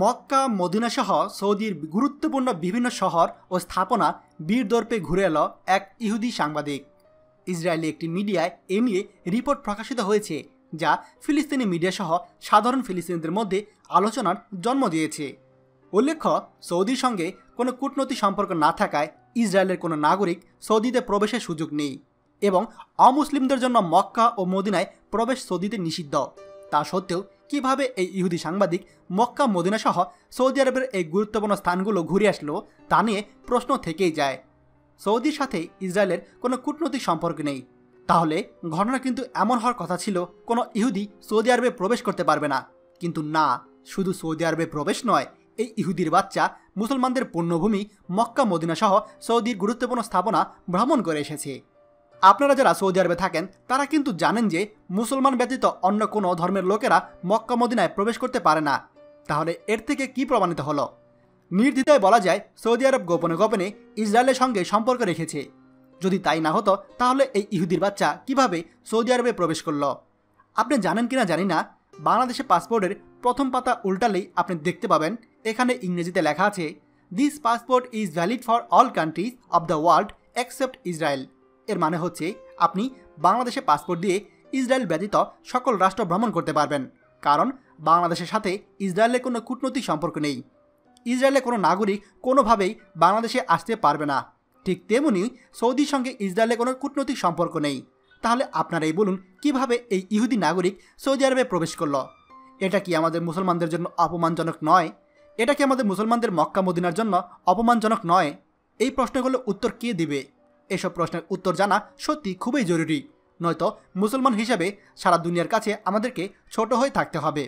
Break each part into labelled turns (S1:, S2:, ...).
S1: Mecca Medina সহ সৌদির গুরুত্বপূর্ণ বিভিন্ন শহর ও স্থাপনা বীর দর্পে ঘুরে এলো এক ইহুদি সাংবাদিক। ইসরায়েলি একটি মিডিয়ায় এ নিয়ে রিপোর্ট প্রকাশিত হয়েছে, যা ফিলিস্তিনি মিডিয়া সহ সাধারণ ফিলিস্তিনিদের মধ্যে আলোচনার জন্ম দিয়েছে। উল্লেখ্য, সৌদির সঙ্গে কোনো কূটনৈতিক সম্পর্ক না থাকায় ইসরায়েলের কোনো নাগরিক সৌদিতে প্রবেশের সুযোগ নেই এবং অমুসলিমদের জন্য মক্কা ও মদিনায় প্রবেশ সৌদিতে নিষিদ্ধ। তা সত্ত্বেও কীভাবে এই ইহুদি সাংবাদিক মক্কা মদিনা সহ সৌদি আরবের এই গুরুত্বপূর্ণ স্থানগুলো ঘুরে আসলো তা নিয়ে প্রশ্ন থেকেই যায়। সৌদির সাথে ইসরায়েলের কোনো কূটনৈতিক সম্পর্ক নেই। তাহলে ঘটনা কিন্তু এমন হওয়ার কথা ছিল, কোনো ইহুদি সৌদি আরবে প্রবেশ করতে পারবে না। কিন্তু না, শুধু সৌদি আরবে প্রবেশ নয়, এই ইহুদির বাচ্চা মুসলমানদের পুণ্যভূমি মক্কা মদিনা সহ সৌদির গুরুত্বপূর্ণ স্থাপনা ভ্রমণ করে এসেছে। আপনারা যারা সৌদি আরবে থাকেন, তারা কিন্তু জানেন যে মুসলমান ব্যতীত অন্য কোনো ধর্মের লোকেরা মক্কা মদিনায় প্রবেশ করতে পারে না। তাহলে এর থেকে কি প্রমাণিত হলো? নির্দ্বিধায় বলা যায়, সৌদি আরব গোপনে গোপনে ইসরায়েলের সঙ্গে সম্পর্ক রেখেছে। যদি তাই না হতো, তাহলে এই ইহুদির বাচ্চা কীভাবে সৌদি আরবে প্রবেশ করল? আপনি জানেন কিনা জানি না বাংলাদেশে পাসপোর্টের প্রথম পাতা উল্টালেই আপনি দেখতে পাবেন, এখানে ইংরেজিতে লেখা আছে this passport is valid for all countries of the world except Israel এর মানে হচ্ছে আপনি বাংলাদেশে পাসপোর্ট দিয়ে ইসরায়েল ব্যতীত সকল রাষ্ট্র ভ্রমণ করতে পারবেন, কারণ বাংলাদেশের সাথে ইসরায়েলের কোনো কূটনৈতিক সম্পর্ক নেই। ইসরায়েলের কোনো নাগরিক কোনোভাবেই বাংলাদেশে আসতে পারবে না। ঠিক তেমনি সৌদির সঙ্গে ইসরায়েলের কোনো কূটনৈতিক সম্পর্ক নেই। তাহলে আপনারাই বলুন, কীভাবে এই ইহুদি নাগরিক সৌদি আরবে প্রবেশ করল? এটা কি আমাদের মুসলমানদের জন্য অপমানজনক নয়? এটা কি আমাদের মুসলমানদের মক্কা মদিনার জন্য অপমানজনক নয়? এই প্রশ্নগুলো উত্তর কে দিবে? এসব প্রশ্নের উত্তর জানা সত্যি খুবই জরুরি। নয়তো মুসলমান হিসেবে সারা দুনিয়ার কাছে আমাদেরকে ছোট হয়ে থাকতে হবে।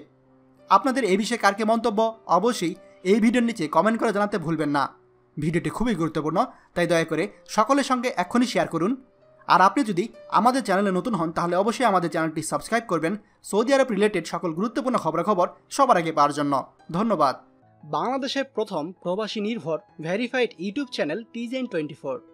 S1: আপনাদের এই বিষয়ে কারকে মন্তব্য? অবশ্যই এই ভিডিওর নিচে কমেন্ট করে জানাতে ভুলবেন না। ভিডিওটি খুবই গুরুত্বপূর্ণ, তাই দয়া করে সকলের সঙ্গে এক্ষুনি শেয়ার করুন। আর আপনি যদি আমাদের চ্যানেলে নতুন হন, তাহলে অবশ্যই আমাদের চ্যানেলটি সাবস্ক্রাইব করবেন সৌদি আরব রিলেটেড সকল গুরুত্বপূর্ণ খবরাখবর সবার আগে পাওয়ার জন্য। ধন্যবাদ।
S2: বাংলাদেশের প্রথম প্রবাসী নির্ভর ভেরিফাইড ইউটিউব চ্যানেল টিজেন টোয়েন্টি ফোর